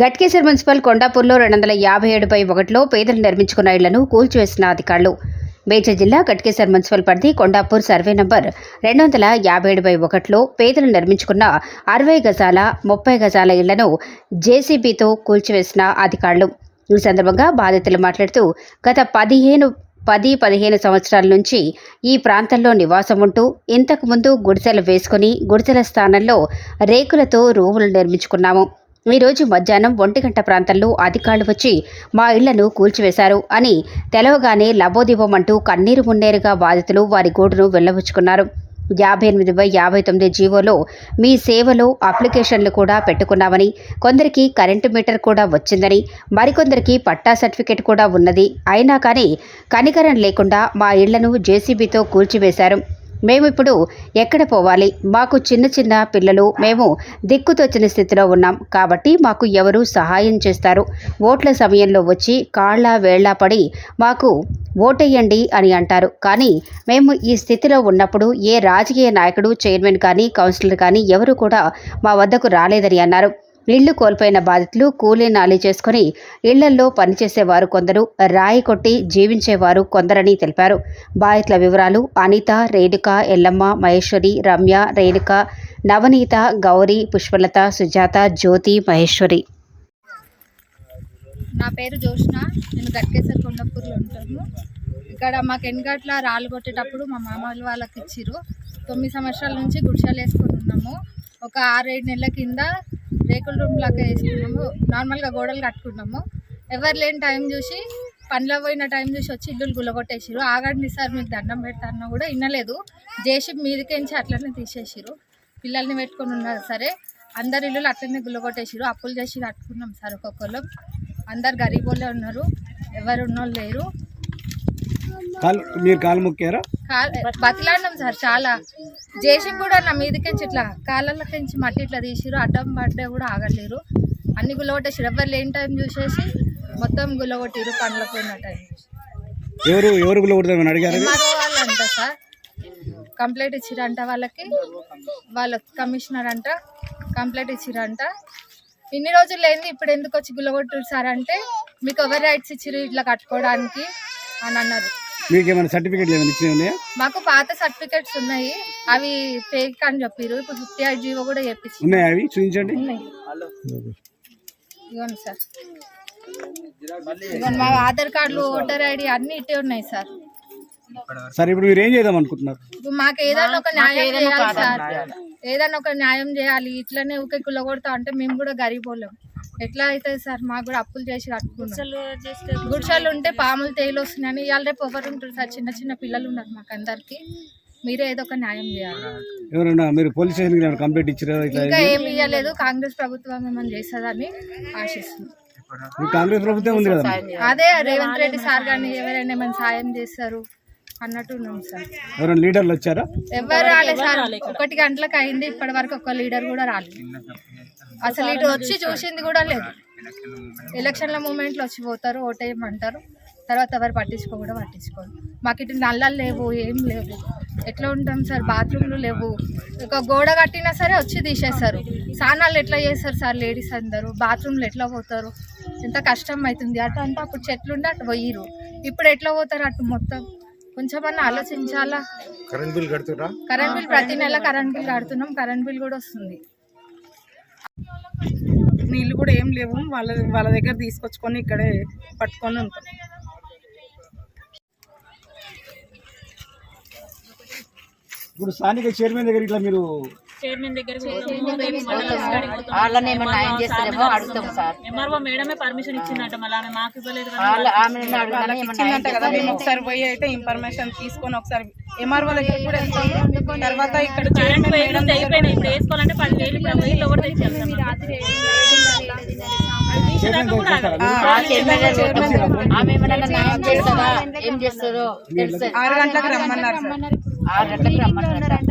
Ghatkesar municipal కొండాపూర్లో రెండు వందల యాభై ఏడు బై ఒకటిలో పేదలు నిర్మించుకున్న ఇళ్ళను కూల్చివేసిన అధికారులు. మేజర్ జిల్లా ఘట్కేసర్ మున్సిపల్ పరిధి కొండాపూర్ సర్వే నంబర్ రెండు వందల యాభై ఏడు బై ఒకటిలో పేదలు నిర్మించుకున్న అరవై గజాల ముప్పై గజాల ఇళ్ళను జేసీబీతో కూల్చివేసిన అధికారులు. ఈ సందర్భంగా బాధితులు మాట్లాడుతూ గత పదిహేను పది పదిహేను సంవత్సరాల నుంచి ఈ ప్రాంతంలో నివాసం ఉంటూ ఇంతకుముందు గుడిసెలు వేసుకుని గుడిసెల స్థానంలో రేకులతో రూములు నిర్మించుకున్నాము. ఈరోజు మధ్యాహ్నం ఒంటి గంట ప్రాంతంలో అధికారులు వచ్చి మా ఇళ్ళను కూల్చివేశారు అని తెలవగానే లబోదిబోమంటూ కన్నీరు మున్నేరుగా బాధితులు వారి గోడును వెళ్ళబుచ్చుకున్నారు యాభై ఎనిమిది బై యాభై తొమ్మిది జీవోలో మీ సేవలో అప్లికేషన్లు కూడా పెట్టుకున్నామని కొందరికి కరెంటు మీటర్ కూడా వచ్చిందని మరికొందరికి పట్టా సర్టిఫికెట్ కూడా ఉన్నది. అయినా కానీ కనికరం లేకుండా మా ఇళ్ళను జేసీబీతో కూల్చివేశారు. మేము ఇప్పుడు ఎక్కడ పోవాలి? మాకు చిన్న చిన్న పిల్లలు మేము దిక్కుతోచిన స్థితిలో ఉన్నాం. కాబట్టి మాకు ఎవరు సహాయం చేస్తారు? ఓట్ల సమయంలో వచ్చి కాళ్ళ వేళ్ళా పడి మాకు ఓటేయండి అని అంటారు. కానీ మేము ఈ స్థితిలో ఉన్నప్పుడు ఏ రాజకీయ నాయకుడు చైర్మన్ కానీ కౌన్సిలర్ కానీ ఎవరు కూడా మా వద్దకు రాలేదని అన్నారు. ఇళ్ళు కోల్పోయిన బాధితులు కూలీ నాలి చేసుకుని ఇళ్ళల్లో పనిచేసేవారు కొందరు రాయి కొట్టి జీవించేవారు కొందరని తెలిపారు. బాధితుల వివరాలు అనిత రేణుక ఎల్లమ్మ మహేశ్వరి రమ్య రేణుక నవనీత గౌరీ పుష్పలత సుజాత జ్యోతి మహేశ్వరి. నా పేరు జోష్న నేను గట్కేసర్ కొండపూర్లో ఉంటాను. ఇక్కడ మాకు ఎన్గట్ల రాళ్ళు కొట్టేటప్పుడు మా మామూలు వాళ్ళకి ఇచ్చిర్రు. తొమ్మిది సంవత్సరాల నుంచి గుడిసెలు వేసుకుని ఉన్నాము. ఒక ఆరేడు నెలల కింద రేకుల రూమ్ లాగా వేసుకున్నాము. నార్మల్గా గోడలు కట్టుకున్నాము. ఎవరు లేని టైం చూసి పనిలో పోయిన టైం చూసి వచ్చి ఇల్లులు గుల్లగొట్టేసిరు ఆగండి సార్ మీకు దండం పెడతాను కూడా వినలేదు. జేసీ మీదకించి అట్లనే తీసేసారు పిల్లల్ని పెట్టుకొని ఉన్నారు సరే అందరు ఇల్లులు అట్లనే గుల్లగొట్టేసారు అప్పులు చేసి కట్టుకున్నాం సార్ ఒక్కొక్కరు అందరు గరీబోళ్ళే ఉన్నారు. ఎవరు ఉన్నోళ్ళు లేరు. కాలు మీరు కాలు మొక్కారా? బతిలాడినాం సార్ చాలా. జేసీ కూడా నా మీదకించి ఇట్లా కాళ్ళకించి మట్టి ఇట్లా తీసిరు అడ్డం పడ్డా కూడా ఆగలేరు అన్ని గుల్లగొట్టేసిరు ఎవరు లేని టైం చూసేసి మొత్తం గుల్లగొట్టిరు పండ్ల పోయిన టైం. చూసి ఎవరు ఎవరు కొడతామని అడిగారు? అంట సార్. కంప్లైంట్ ఇచ్చిరంట వాళ్ళకి. వాళ్ళ కమిషనర్ అంట కంప్లైంట్ ఇచ్చిరంట. ఇన్ని రోజులు లేని ఇప్పుడు ఎందుకు వచ్చి గుల్లగొట్టారు సార్ అంటే మీకు ఎవరు రైట్స్ ఇచ్చిరు ఇట్లా కట్టుకోవడానికి? అని అన్నారు. మీకు ఏమైనా సర్టిఫికేట్లు ఏమైనా ఇచ్చినవి ఉన్నాయా? మాకు పాత సర్టిఫికెట్స్ ఉన్నాయి. అవి ఫేక్ అని చెప్పారు. ఇప్పుడు ఫిఫ్టీ ఎయిట్ జీవో కూడా చెప్పించి ఉన్నాయా అవి? చూపించండి. ఉన్నాయి. ఇవ్వండి సార్. ఇవ్వండి మా ఆధార్ కార్డులు ఓటర్ ఐడి అన్ని ఇట్టే ఉన్నాయి సార్. సరే ఇప్పుడు మీరు ఏం చేద్దాం అనుకుంటున్నారు? ఇప్పుడు మాకు ఏదైనా ఒక న్యాయం చేయాలి సార్. ఏదైనా ఒక న్యాయం చేయాలి. ఇట్లనే ఊకే కుల్లగొడతా అంటే మేము కూడా గరీబోళ్ళం. ఎట్లా అవుతుంది సార్? మాకు కూడా అప్పులు చేసి కట్టుకున్నాం. గుడిసెలు ఉంటే పాములు తేలు వస్తున్నాయని ఇవాళ రేపు ఎవరు ఉంటారు సార్? చిన్న చిన్న పిల్లలు ఉన్నారు మాకు అందరికి. మీరే ఏదో ఒక న్యాయం చేయాలి. ఎవరైనా మీరు పోలీస్ కంప్లైంట్ ఇచ్చారా? ఇట్లా ఇంకా ఏమి ఇవ్వలేదు కాంగ్రెస్ ప్రభుత్వం ఏమని చేస్తుందని ఆశిస్తుంది కాంగ్రెస్ ప్రభుత్వం ఉంది కదా అదే రేవంత్ రెడ్డి సార్ కానీ ఎవరైనా ఏమైనా సాయం చేస్తారు అన్నట్టు ఉన్నాం సార్. ఎవరైనా లీడర్లు వచ్చారా? ఎవరు రాలేదు సార్. ఒకటి గంటలకు అయింది. ఇప్పటి వరకు ఒక లీడర్ కూడా రాలేదు. అసలు ఇటు వచ్చి చూసింది కూడా లేదు. ఎలక్షన్ల మూమెంట్లో వచ్చి పోతారు ఓటేయమంటారు తర్వాత ఎవరు పట్టించుకో కూడా పట్టించుకోరు. మాకు ఇటు నల్లలు లేవు ఏం లేవు. ఎట్లా ఉంటాం సార్? బాత్రూమ్లు లేవు. ఒక గోడ కట్టినా సరే వచ్చి తీసేస్తారు. స్నానాలు ఎట్లా చేస్తారు సార్ లేడీస్ అందరూ? బాత్రూమ్లు ఎట్లా పోతారు? ఎంత కష్టం అవుతుంది. అటు అంటే అప్పుడు చెట్లు ఉంటే అటు పోయిరు ఇప్పుడు ఎట్లా పోతారు అటు మొత్తం? కొంచెమన్నా ఆలోచించాలా? కరెంట్ బిల్ కడుతురా కరెంట్ బిల్ ప్రతి నెల కరెంట్ బిల్ కడుతున్నాం. కరెంట్ బిల్ కూడా వస్తుంది. నీళ్ళు కూడా ఏం లేవు. వాళ్ళ వాళ్ళ దగ్గర తీసుకొచ్చుకొని ఇక్కడే పట్టుకొని ఉంటాం. ఇప్పుడు స్థానిక చైర్మన్ దగ్గర ఇట్లా మీరు వాళ్ళని ఏమన్నా న్యాయం చేస్తారేమో అడుగుతాం సార్. ఎంఆర్ఓ మేడమే పర్మిషన్ ఇచ్చిందట మళ్ళీ ఆమె మాకు ఇవ్వలేదు కదా. వాళ్ళ ఆమెను అడుగుతానే ఏమన్నా న్యాయం ఇచ్చిందంట కదా మేము ఒకసారి పోయి అయితే ఇన్ఫర్మేషన్ తీసుకొని ఒకసారి ఎంఆర్ఓ దగ్గర కూడా వెళ్తాము తర్వాత ఇక్కడ కరెంట్ అయిపోయినాయి ఇప్పుడు వేసుకోవాలంటే తెచ్చారు ఆమె ఏమన్నా న్యాయం ఏం తెలుసు. ఆరు గంటలకు రమ్మన్నారు సార్. ఆరు గంటలకు రమ్మన్నారట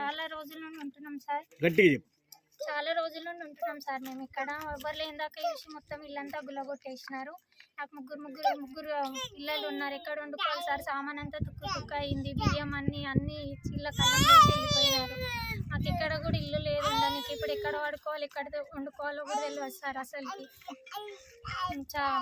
చాలా రోజుల నుండి ఉంటున్నాం సార్. గట్టిగా చెప్పు. చాలా రోజుల నుండి ఉంటున్నాం సార్ మేము ఇక్కడ. ఎవరు లేని దాకా చూసి మొత్తం ఇల్లంతా గుల్లగొట్టేసినారు. నాకు ముగ్గురు ముగ్గురు ముగ్గురు పిల్లలు ఉన్నారు. ఎక్కడ వండుకోవాలి సార్? సామాన్ అంతా తుక్కు తుక్కు అయింది. బియ్యం అన్ని అన్ని చిల్ల కళ్ళం చేసి వెళ్ళిపోయినారు. మాకు ఎక్కడ కూడా ఇల్లు లేదు. ఉండడానికి ఇప్పుడు ఎక్కడ వాడుకోవాలి ఎక్కడ వండుకోవాలో కూడా తెలియదు సార్ అసలుకి.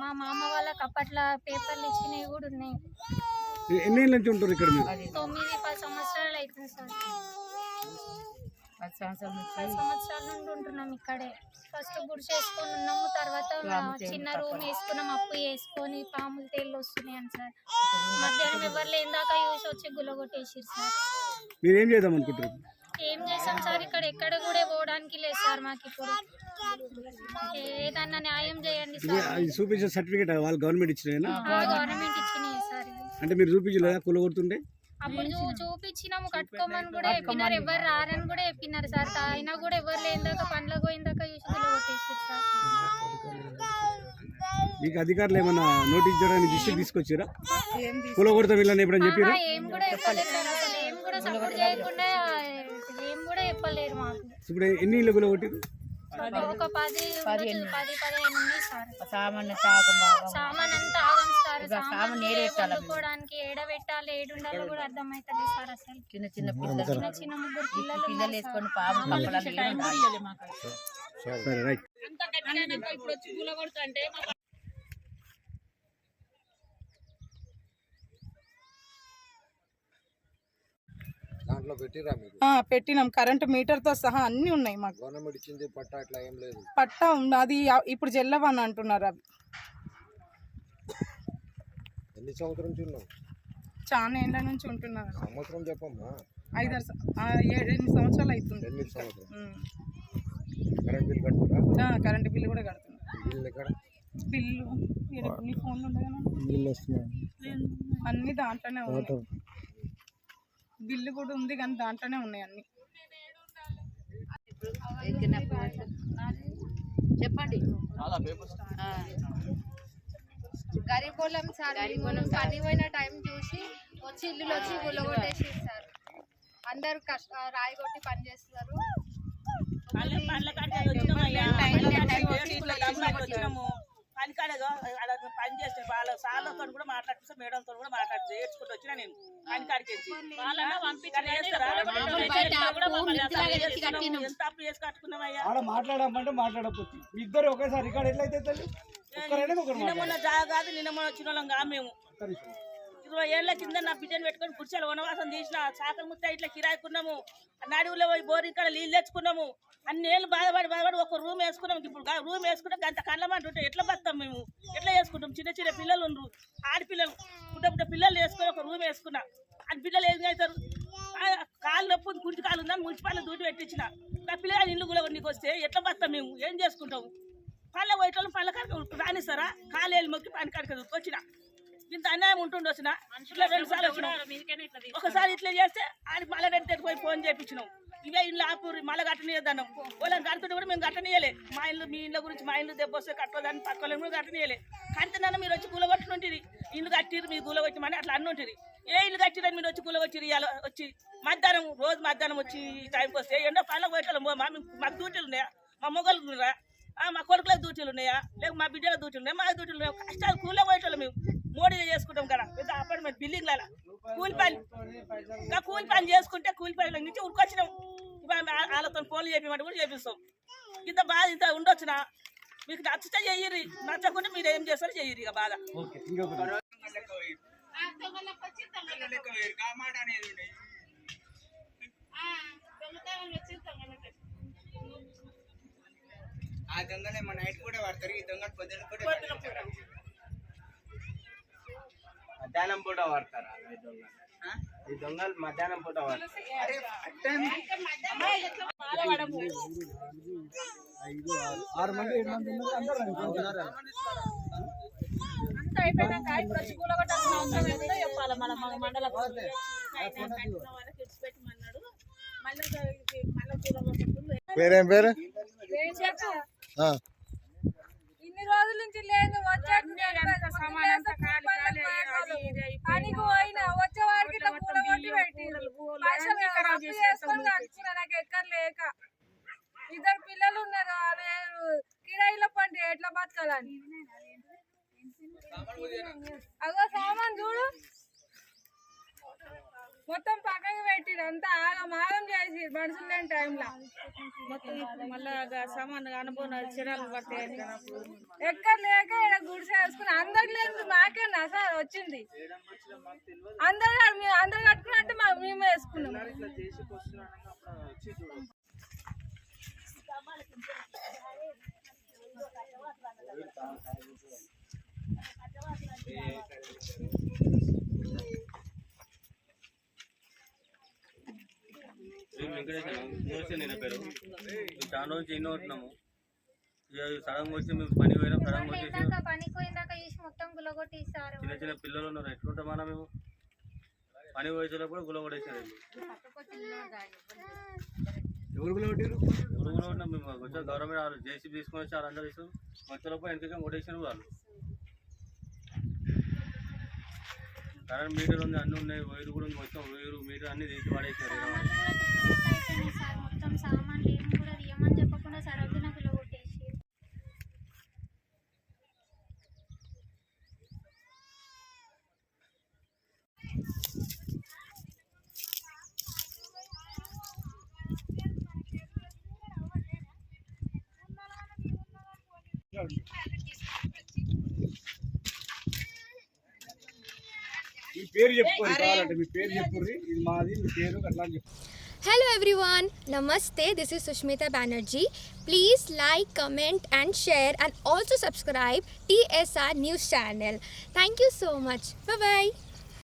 మా మామ వాళ్ళకి అప్పట్లో పేపర్లు ఇచ్చినవి కూడా ఉన్నాయి. ఎన్ని ఏళ్ళ నుంచి ఉంటారు ఇక్కడ మీరు? తొమ్మిది పది సంవత్సరాలు అవుతుంది సార్. పది సంవత్సరాల నుంచి. పది సంవత్సరాల నుండి ఉంటున్నాం ఇక్కడే. ఫస్ట్ గుడిసె వేసుకొని ఉన్నాము తర్వాత చిన్న రూమ్ వేసుకున్నాం. అప్పు వేసుకొని పాములు తేళ్ళు వస్తున్నాయి అని సార్. మధ్యాహ్నం ఎవరు లేని దాకా యూస్ వచ్చి గుల్లగొట్టేసిరు సార్. మీరు ఏం చేద్దాం అనుకుంటారు ఏం చేసాం సార్? ఇక్కడ ఎక్కడ కూడా పోవడానికి లేదు సార్ మాకు ఇప్పుడు. ఏదన్నా న్యాయం చేయండి సార్. అది చూపించే సర్టిఫికేట్ వాళ్ళు గవర్నమెంట్ ఇచ్చినా గవర్నమెంట్ ఇచ్చినాయి సార్ అంటే మీరు చూపించలేదా? కూలగొడుతుంటే అప్పుడు చూపించినాము కట్టుకోమని కూడా చెప్పినారు. ఎవరు రారని కూడా చెప్పినారు సార్. అయినా కూడా ఎవరు లేని దాకా పండ్లకు పోయిన దాకా చూసి గుల్లగొట్టేసారు సార్. మీకు అధికారులు ఏమన్నా నోటీస్ చేయడానికి దృష్టికి తీసుకొచ్చారా? కూలగొడతాం వీళ్ళని ఎప్పుడని చెప్పారా? ఆహా, ఏం కూడా ఏం కూడా సపోర్ట్ చేయకుండా ఏం కూడా చెప్పలేరు మాకు. ఇప్పుడు ఎన్ని ఇళ్ళు కూలగొట్టారు ఒక పది ఉండొచ్చు, పది పదిహేను ఉన్నాయి సార్. సామాన్య తాగం సామాన్ అంతా ఆగం సార్. ఇక సామాన్ సామాన్ మేము? వండుకోవడానికి కూడా అర్థమైతలేదు సార్ అసలు. చిన్న చిన్న పిల్లలు. చిన్న చిన్న ముగ్గురు పిల్లలు పిల్లలు ఉన్నారు వేసుకొని. పాము కప్పలాలు ఏమి ఉండాలి. సరే రైట్. అంత గట్టిగా ఇప్పుడు వచ్చి పూల కొడుతుంటే మా పెట్టినాం. కరెంటు మీటర్తో సహా అన్నీ ఉన్నాయి మాకు. గవర్నమెంట్ ఇచ్చింది పట్టా అట్లా ఏం లేదు. పట్టా ఉంది. అది ఇప్పుడు చెల్లవని అంటున్నారు అవి. ఎన్ని సంవత్సరం చాలా ఏళ్ళ నుంచి ఉంటున్నారు. సంవత్సరం చెప్పమ్మా. ఐదారు సం- ఆ, ఏడు ఎనిమిది సంవత్సరాలు. అవుతుంది. కరెంట్ బిల్ ఆ, కరెంటు బిల్లు కూడా కడుతున్నారు. బిల్లు ఫోన్లు అన్ని దాంట్లోనే ఉన్నాయి. బిల్లు కూడా ఉంది కానీ దాంట్లోనే ఉన్నాయి అన్ని. చెప్పండి. గరీబోళ్ళం సార్ మనం పని పోయిన టైం చూసి వచ్చి ఇల్లులు వచ్చి గుల్లగొట్టేసి సార్ అందరు కష్ట రాయి కొట్టి పని చేస్తున్నారు పళ్ళ పళ్ళ కాడికి వచ్చినామయ్యా. వచ్చినాము పని కాడ అలా పని చేస్తే వాళ్ళ సార్లతో కూడా మాట్లాడుతూ మేడంతో కూడా మాట్లాడుతూ ఏడ్చుకుంటూ వచ్చినా నేను పని కాడికి ఎంత అప్పు చేసి కట్టుకున్నామయ్యా ఆడ మాట్లాడమంటే మాట్లాడకపోతే. మీ ఇద్దరు ఒకేసారి ఇక్కడ ఎట్లయితే ఒకరు నిన్న మొన్న జాగా కాదు నిన్న మొన్న వచ్చిన వాళ్ళం కా మేము ఇరవై ఏళ్ళ కింద నా బిడ్డను పెట్టుకొని కుర్చీలు వనవాసం తీసిన చాకలి ముత్త ఇట్లా కిరాయికున్నాము. నడువులో పోయి బోర్ ఇక్కడ నీళ్ళు తెచ్చుకున్నాము. అన్ని ఏళ్ళు బాధపడి బాధపడి ఒక రూమ్ వేసుకున్నాం ఇప్పుడు రూమ్ వేసుకుంటే అంత కళ్ళమంట ఉంటే ఎట్లా బతాం మేము? ఎట్లా వేసుకుంటాం చిన్న చిన్న పిల్లలు ఉండరు. ఆడపిల్లలు పుట్ట పుట్ట పిల్లలు వేసుకొని ఒక రూమ్ వేసుకున్నా. ఆ పిల్లలు ఏం చేస్తారు? కాలు కాళ్ళు నొప్పి కుర్చీ కాళ్ళు ఉందని మున్సిపాలిటీ దూటి పెట్టించిన. నా పిల్లలు ఇల్లు కూడా నీకు వస్తే ఎట్లా బతాం మేము? ఏం చేసుకుంటాము పళ్ళ పోయేటోళ్ళు పళ్ళ కడక రానిస్తారా? కాలు వేలు మొక్కి పని కాడికి వచ్చిన ఇంత అన్యాయం ఉంటుండే వచ్చిన? ఇట్లా రెండు సార్లు వచ్చినాం. ఇట్లా ఒకసారి ఇట్లా చేస్తే ఆడికి మళ్ళీ రెండు పోయి ఫోన్ చేయించినాం ఇవే ఇల్లు ఆపూరి మళ్ళీ కట్టనీయద్దన్నాం వాళ్ళని కడుతుంటే కూడా మేము కట్టనీయలే మా ఇల్లు మీ ఇళ్ళ గురించి మా ఇల్లు దెబ్బ వస్తే కట్టదని పక్క వాళ్ళని కూడా కట్టనీయలే కడితేనన్నా మీరు వచ్చి కూలగొట్టుకుంటుంది ఇల్లు కట్టిరు మీరు కూలగొట్టమని అట్లా అన్ని ఉంటుంది ఏ ఇల్లు కట్టిరని మీరు వచ్చి కూలగొచ్చిరు ఇవాళ వచ్చి మధ్యాహ్నం రోజు మధ్యాహ్నం వచ్చి ఈ టైంకి వస్తే ఎండో పళ్ళ పోయేటోళ్ళం మా మాకు డ్యూటీలు ఉన్నాయా? మా మొగలు ఉన్నాయా ఆ, మా కొడుకులకు డ్యూటీలు ఉన్నాయా? లేక మా బిడ్డల డ్యూటీలు ఉన్నాయా? మా డ్యూటీలు ఉన్నాయా కష్టాలు కూలే పోయేటోళ్ళం మేము. మోడీగా చేసుకుంటాం కదా. పెద్ద అపార్ట్మెంట్ బిల్డింగ్ లా కూలి పని. ఇంకా కూలి పని చేసుకుంటే కూలి పని నుంచి ఉరికొచ్చినాం. వాళ్ళతో ఫోన్లు చెప్పిమంటే కూడా చేపిస్తాం. ఇంత బాధ ఇంత ఉండొచ్చునా? మీకు నచ్చితే చెయ్యరి నచ్చకుంటే మీరు ఏం చేస్తారో చెయ్యరు ఇక బాధ. దొంగలే మన నైట్ కూడా పడతారు ఈ దొంగలు పొద్దున కూడా. మధ్యాహ్నం పూట పడతారు ఈ దొంగలు. ఆ? ఈ దొంగలు మధ్యాహ్నం పూట పడతారు అరే అంతా అయిపోయినాక ఇప్పుడు వచ్చి కూలగొట్టాల్సిన అవసరం చెప్పాలి మన మండల పేరేం ఇన్ని రోజుల నుంచి లేదు పనికి పోయినా వచ్చే వారికి నాకు ఎక్కడ లేక. ఇద్దరు పిల్లలు ఉన్నారు? కిరాయిల పంట ఎట్లా బతకాలని? అగో సామాన్ చూడు. మొత్తం పక్కకి పెట్టి అంతా ఆగం ఆగం చేసి మనుషులు లేని టైంలో మొత్తం ఇప్పుడు మళ్ళా సామాన్ అనుభవం చిరాలు పడతాయని ఎక్కడ లేక ఇక్కడ గుడిసె వేసుకుని అందరికి లేదు మాకేనా సార్ వచ్చింది. అందరు మేము అందరు కట్టుకున్నట్టు మా మేము వేసుకున్నాం. వెంకటేశ్వర నేను పేరు. మేము చాలా రోజు ఎన్నో ఉంటున్నాము ఇక సడన్ వచ్చి మేము పని పోయినాం సడన్ వచ్చేసి చిన్న చిన్న పిల్లలు ఉన్నారు ఎట్లుంటామన్నా మేము? పని పోయేసేటప్పుడు గుల కొట్టేసారు గురుగులో ఉన్న మేము వచ్చారు గవర్నమెంట్ వాళ్ళు జేసీబీ తీసుకొని వచ్చి వాళ్ళందరూ ఇస్తాం వచ్చేలోపు వెనక కొట్టేసారు వాళ్ళు. కరెంట్ మీటర్ ఉంది అన్నీ ఉన్నాయి వైరు కూడా ఉంది మొత్తం వైరు మీటర్ అన్ని తీసి పడేసారు అయిపోయినాయి మొత్తం సామాన్లు ఏమి కూడా తీయమని చెప్పకుండా సరగ్గున గులగొట్టేసి మీ పేరు చెప్పుకోరు కావాలంటే మీ పేరు చెప్పుర్రి ఇది మాది మీ పేరు అట్లా అని చెప్పు everyone, Namaste. This is Sushmita Banerjee. Please like, comment, and share, and also subscribe TSR News channel. Thank you so much. Bye bye.